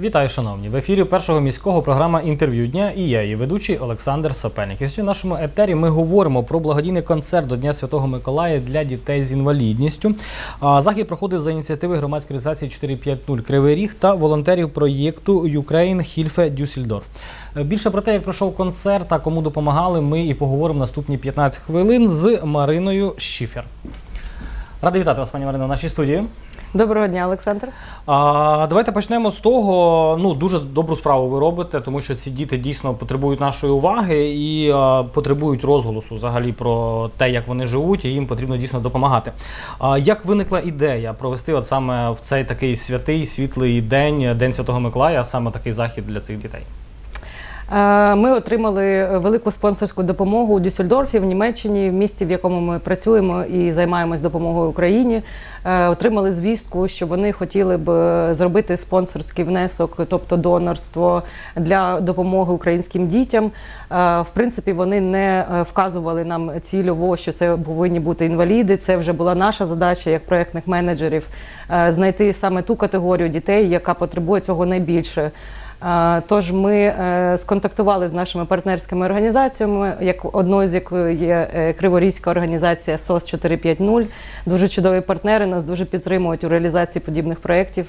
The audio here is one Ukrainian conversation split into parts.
Вітаю, шановні! В ефірі першого міського програма інтерв'ю дня і я, її ведучий Олександр Сапельник. І сьогодні нашому етері ми говоримо про благодійний концерт до Дня Святого Миколая для дітей з інвалідністю. Захід проходив за ініціативи громадської організації 450 Кривий Ріг та волонтерів проєкту Ukraine Хільфе Дюссельдорф. Е, Більше про те, як пройшов концерт та кому допомагали, ми і поговоримо наступні 15 хвилин з Мариною Шіфер. Радий вітати вас, пані Марино, в нашій студії. Доброго дня, Олександр. А, давайте почнемо з того. Ну дуже добру справу ви робите, тому що ці діти дійсно потребують нашої уваги і а, потребують розголосу взагалі про те, як вони живуть, і їм потрібно дійсно допомагати. А як виникла ідея провести от саме в цей такий святий світлий день, День Святого Миколая, саме такий захід для цих дітей? Е, Ми отримали велику спонсорську допомогу у Дюссельдорфі в Німеччині, в місті, в якому ми працюємо і займаємось допомогою Україні. Е, Отримали звістку, що вони хотіли б е, зробити спонсорський внесок, тобто донорство для допомоги українським дітям. Е, В принципі, вони не е, вказували нам цільово, що це повинні бути інваліди. Це вже була наша задача як проєктних менеджерів е, знайти саме ту категорію дітей, яка потребує цього найбільше. Тож ми е, сконтактували з нашими партнерськими організаціями, як одною з якої є е, Криворізька організація СОС 450. Дуже чудові партнери нас дуже підтримують у реалізації подібних проєктів,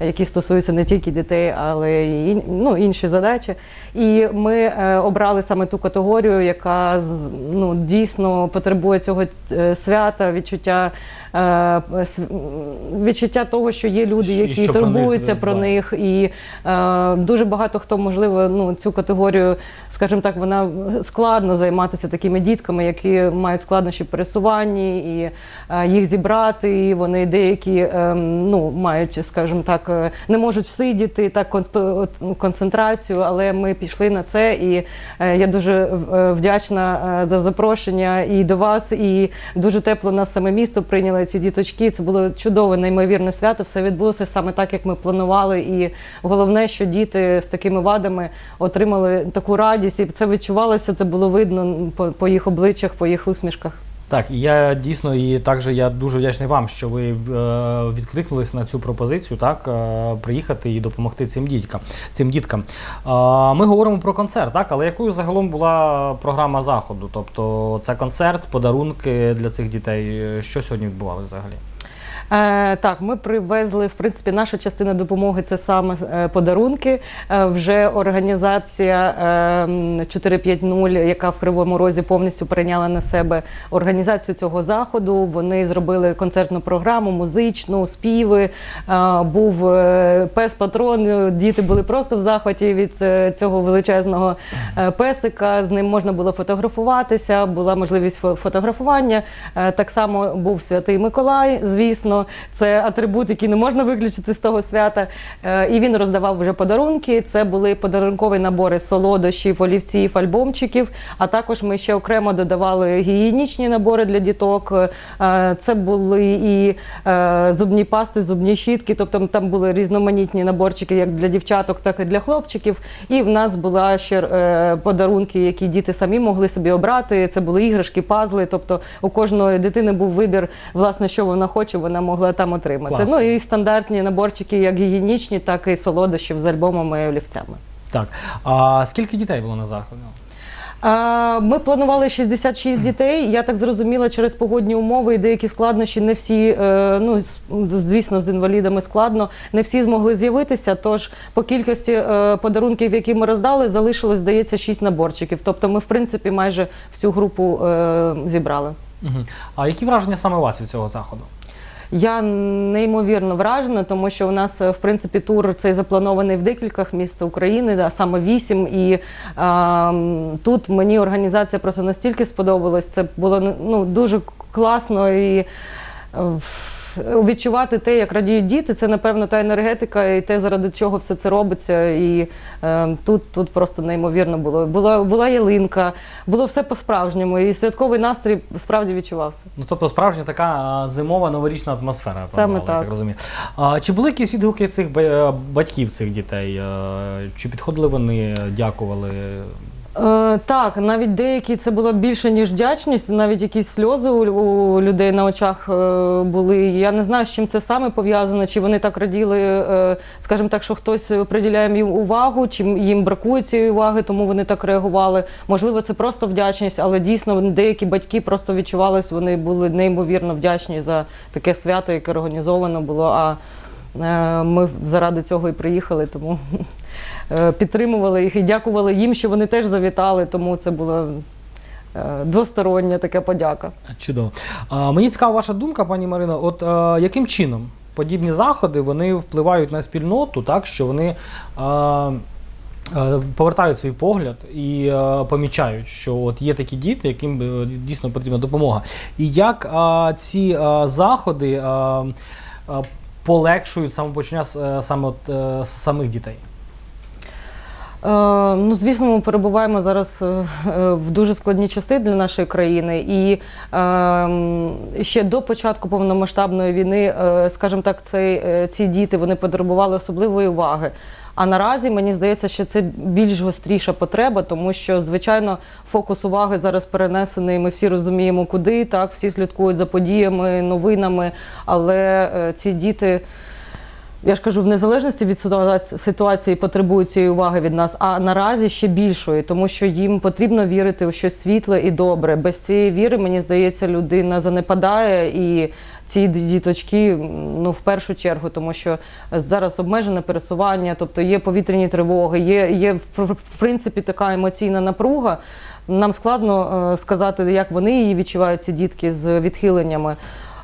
які стосуються не тільки дітей, але й ну, інші задачі. І ми е, обрали саме ту категорію, яка ну, дійсно потребує цього свята, відчуття. Відчуття того, що є люди, які що про них турбуються про них, і дуже багато хто можливо ну цю категорію, скажімо так, вона складно займатися такими дітками, які мають складнощі пересуванні, і е, їх зібрати. І вони деякі е, ну мають, скажімо так, е, не можуть всидіти так ну, концентрацію, але ми пішли на це, і е, я дуже вдячна за запрошення і до вас, і дуже тепло нас саме місто прийняли ці діточки. Це було чудове, неймовірне свято. Все відбулося саме так, як ми планували. І головне, що діти з такими вадами отримали таку радість, і це відчувалося. Це було видно по, по їх обличчях, по їх усмішках. Так, я дійсно і також я дуже вдячний вам, що ви е, відкликнулись на цю пропозицію, так е, приїхати і допомогти цим діткам. Цим діткам. Е, ми говоримо про концерт, так, але якою загалом була програма заходу? Тобто це концерт, подарунки для цих дітей. Що сьогодні відбувалося взагалі? Е, так, ми привезли, в принципі, наша частина допомоги це саме е, подарунки. Е, вже організація е, м, 450, яка в Кривому Розі повністю прийняла на себе організацію цього заходу. Вони зробили концертну програму, музичну, співи. Був пес-патрон. Діти були просто в захваті від цього величезного песика. З ним можна було фотографуватися, була можливість фо- фотографування. Так само був святий Миколай, звісно, це атрибут, який не можна виключити з того свята. Е, І він роздавав вже подарунки. Це були подарункові набори солодощів, олівців, альбомчиків. А також ми ще окремо додавали гігієнічні набори для діток. Е, Це були і е, зубні пасти, зубні щітки. Тобто там були різноманітні наборчики як для дівчаток, так і для хлопчиків. І в нас була ще подарунки, які діти самі могли собі обрати. Це були іграшки, пазли. Тобто у кожної дитини був вибір, власне, що вона хоче, вона могла там отримати. Класно. Ну і стандартні наборчики, як гігієнічні, так і солодощів з альбомами і олівцями. Так. А скільки дітей було на заході? Ми планували 66 дітей. Я так зрозуміла, через погодні умови і деякі складнощі не всі, е, ну звісно, з інвалідами складно, не всі змогли з'явитися. Тож по кількості е, подарунків, які ми роздали, залишилось, здається, 6 наборчиків. Тобто, ми, в принципі, майже всю групу е, зібрали. А які враження саме у вас від цього заходу? Я неймовірно вражена, тому що у нас е, в принципі тур цей запланований в декількох міст України, а саме вісім. І а, тут мені організація просто настільки сподобалась. Це було ну дуже класно і. Е, Відчувати те, як радіють діти, це напевно та енергетика, і те, заради чого все це робиться. І е, тут, тут просто неймовірно було. Була була ялинка, було все по-справжньому, і святковий настрій справді відчувався. Ну, тобто справжня така зимова новорічна атмосфера. Саме панувала, так. так розумію. А, чи були якісь відгуки цих ба- батьків цих дітей? Е, Чи підходили вони, дякували? Е, так, навіть деякі це було більше, ніж вдячність, навіть якісь сльози у, у людей на очах е, були. Я не знаю, з чим це саме пов'язано, чи вони так раділи, е, скажімо так, що хтось приділяє їм увагу, чи їм бракує цієї уваги, тому вони так реагували. Можливо, це просто вдячність, але дійсно деякі батьки просто відчувалися, вони були неймовірно вдячні за таке свято, яке організовано було. А е, ми заради цього і приїхали, тому підтримували їх і дякували їм, що вони теж завітали, тому це була е, двостороння така подяка. Чудово. А, мені цікава ваша думка, пані Марино. От е, яким чином подібні заходи вони впливають на спільноту, так що вони. Е, е, Повертають свій погляд і е, помічають, що от є такі діти, яким е, дійсно потрібна допомога. І як е, ці е, заходи е, е, полегшують самопочуття е, саме от, е, самих дітей? Е, ну, звісно, ми перебуваємо зараз е, в дуже складні часи для нашої країни. І е, ще до початку повномасштабної війни, е, скажімо так, е, ці діти вони потребували особливої уваги. А наразі мені здається, що це більш гостріша потреба, тому що звичайно фокус уваги зараз перенесений. Ми всі розуміємо, куди так, всі слідкують за подіями, новинами, але ці діти. Я ж кажу, в незалежності від ситуації потребують цієї уваги від нас, а наразі ще більшої, тому що їм потрібно вірити у щось світле і добре. Без цієї віри, мені здається, людина занепадає і ці діточки, ну в першу чергу, тому що зараз обмежене пересування, тобто є повітряні тривоги, є, є в принципі така емоційна напруга. Нам складно е, сказати, як вони її відчувають, ці дітки з відхиленнями.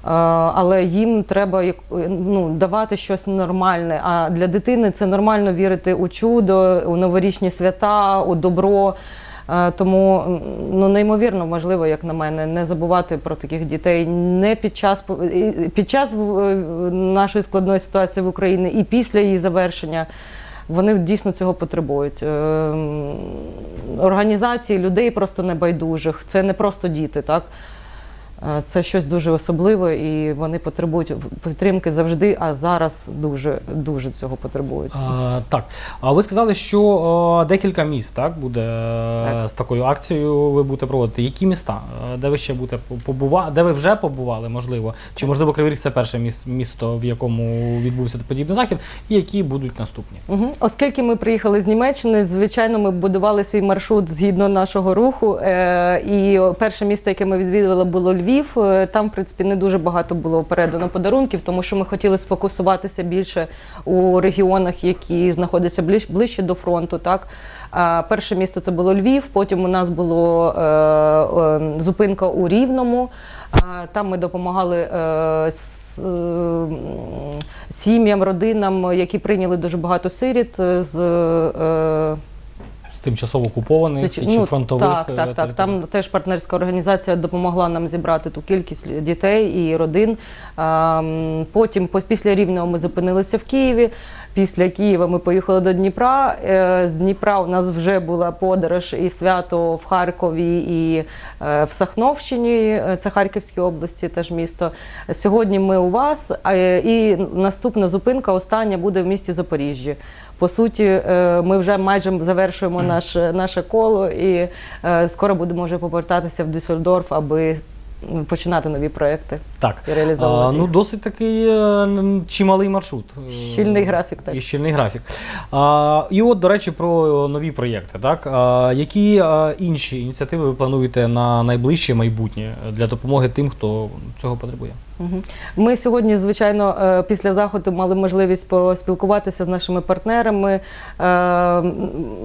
Е, але їм треба як- ну, давати щось нормальне. А для дитини це нормально вірити у чудо, у новорічні свята, у добро. Е, Тому ну неймовірно важливо, як на мене, не забувати про таких дітей не під час під час е, нашої складної ситуації в Україні і після її завершення. Вони дійсно цього потребують. Е, Організації людей просто небайдужих. Це не просто діти, так? Е, Це щось дуже особливе, і вони потребують підтримки завжди, а зараз дуже дуже цього потребують. А, так. А ви сказали, що е, декілька міст так, буде е, Так. з такою акцією ви будете проводити. Які міста? Е, Де ви ще будете побувати? Де ви вже побували, можливо? Чи можливо Кривий Ріг це перше міс- місто, в якому відбувся подібний захід, і які будуть наступні? Угу. Оскільки ми приїхали з Німеччини, звичайно, ми будували свій маршрут згідно нашого руху. Е- і перше місто, яке ми відвідували, було Львів. Е, Там, в принципі, не дуже багато було передано подарунків, тому що ми хотіли сфокусуватися більше у регіонах, які знаходяться ближче до фронту. Так? Перше місто це було Львів, потім у нас було е- зупинка у Рівному. Там ми допомагали. Е- сім'ям, родинам, які прийняли дуже багато сиріт З тимчасово окупованих Стач- чи фронтових Так, е, так, так. територій? Там теж партнерська організація допомогла нам зібрати ту кількість лю- дітей і родин. Потім, по- після Рівного, ми зупинилися в Києві. Після Києва ми поїхали до Дніпра. Е, З Дніпра у нас вже була подорож і свято в Харкові, і е, в Сахновщині, е, це Харківській області, теж місто. Сьогодні ми у вас, е, і наступна зупинка, остання, буде в місті Запоріжжі. По суті, е, ми вже майже завершуємо наше, наше коло і е, скоро будемо вже повертатися в Дюссельдорф, аби починати нові проекти Так. і реалізовувати. А, ну, досить такий е, чималий маршрут. Е, Щільний графік, так. І щільний графік. А, і от, до речі, про нові проєкти. Так? А, які а, інші ініціативи ви плануєте на найближче майбутнє для допомоги тим, хто цього потребує? Ми сьогодні, звичайно, е, після заходу мали можливість поспілкуватися з нашими партнерами, е,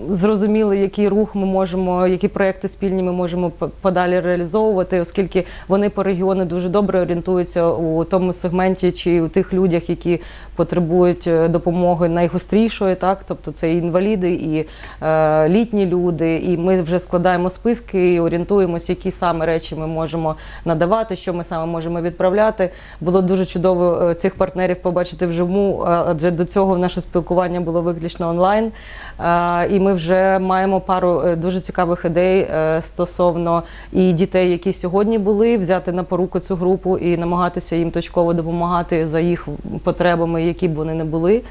зрозуміли, який рух ми можемо, які проекти спільні ми можемо подалі реалізовувати, оскільки вони по регіону дуже добре орієнтуються у тому сегменті чи у тих людях, які потребують е, допомоги найгострішої, так тобто це і інваліди, і літні люди. І ми вже складаємо списки і орієнтуємося, які саме речі ми можемо надавати, що ми саме можемо відправляти. Було дуже чудово е, цих партнерів побачити вживу, а- адже до цього наше спілкування було виключно онлайн. Е, І ми вже маємо пару е, дуже цікавих ідей е, стосовно і дітей, які сьогодні були, взяти на поруку цю групу і намагатися їм точково допомагати за їх потребами, які б вони не були.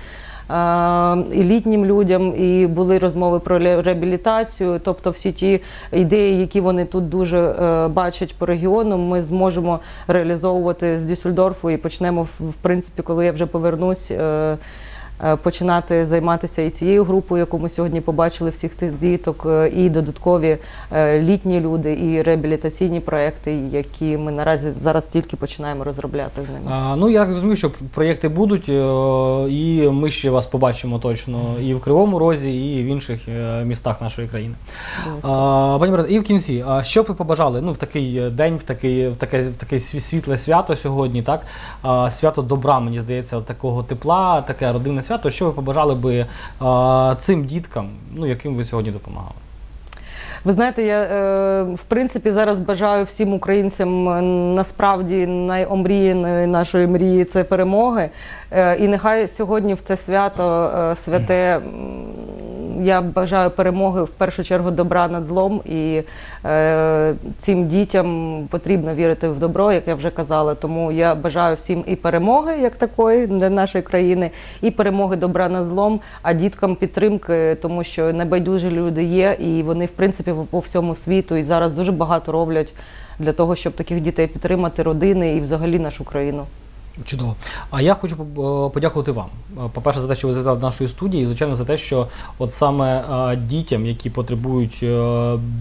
І літнім людям, і були розмови про реабілітацію. Тобто, всі ті ідеї, які вони тут дуже е, бачать по регіону, ми зможемо реалізовувати з Дюссельдорфу і почнемо в в принципі, коли я вже повернусь. Е, Починати займатися і цією групою, яку ми сьогодні побачили, всіх тих діток, е, і додаткові е, літні люди, і реабілітаційні проекти, які ми наразі зараз тільки починаємо розробляти з ними. А, ну я зрозумів, що проєкти будуть, і ми ще вас побачимо точно і в Кривому Розі, і в інших містах нашої країни. А, пані Марина, і в кінці, а що б ви побажали ну, в такий день, в такий, в таке, в таке світле свято сьогодні, так? А, свято добра, мені здається, такого тепла, таке родинне свято. Що ви побажали би а, цим діткам, ну, яким ви сьогодні допомагали? Ви знаєте, я е, в принципі зараз бажаю всім українцям е, насправді найомріяної нашої мрії це перемоги. Е, і нехай сьогодні в це свято е, святе. Я бажаю перемоги в першу чергу добра над злом, і е, цим дітям потрібно вірити в добро, як я вже казала. Тому я бажаю всім і перемоги, як такої для нашої країни, і перемоги добра над злом, а діткам підтримки, тому що небайдужі люди є, і вони, в принципі, по всьому світу і зараз дуже багато роблять для того, щоб таких дітей підтримати, родини і взагалі нашу країну. Чудово. А я хочу е, подякувати вам. Е, По-перше, за те, що ви завітали до нашої студії, і звичайно за те, що от саме е, дітям, які потребують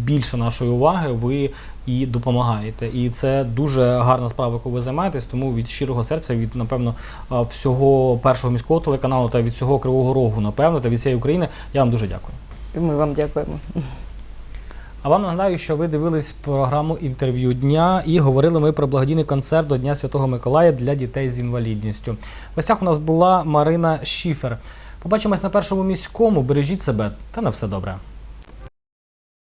більше нашої уваги, ви і допомагаєте. І це дуже гарна справа, яку ви займаєтесь. Тому від щирого серця, від напевно всього першого міського телеканалу та від всього Кривого Рогу, напевно, та від всієї України, я вам дуже дякую. Ми вам дякуємо. А вам нагадаю, що ви дивились програму інтерв'ю дня і говорили ми про благодійний концерт до Дня Святого Миколая для дітей з інвалідністю. В гостях у нас була Марина Шіфер. Побачимось на першому міському. Бережіть себе та на все добре.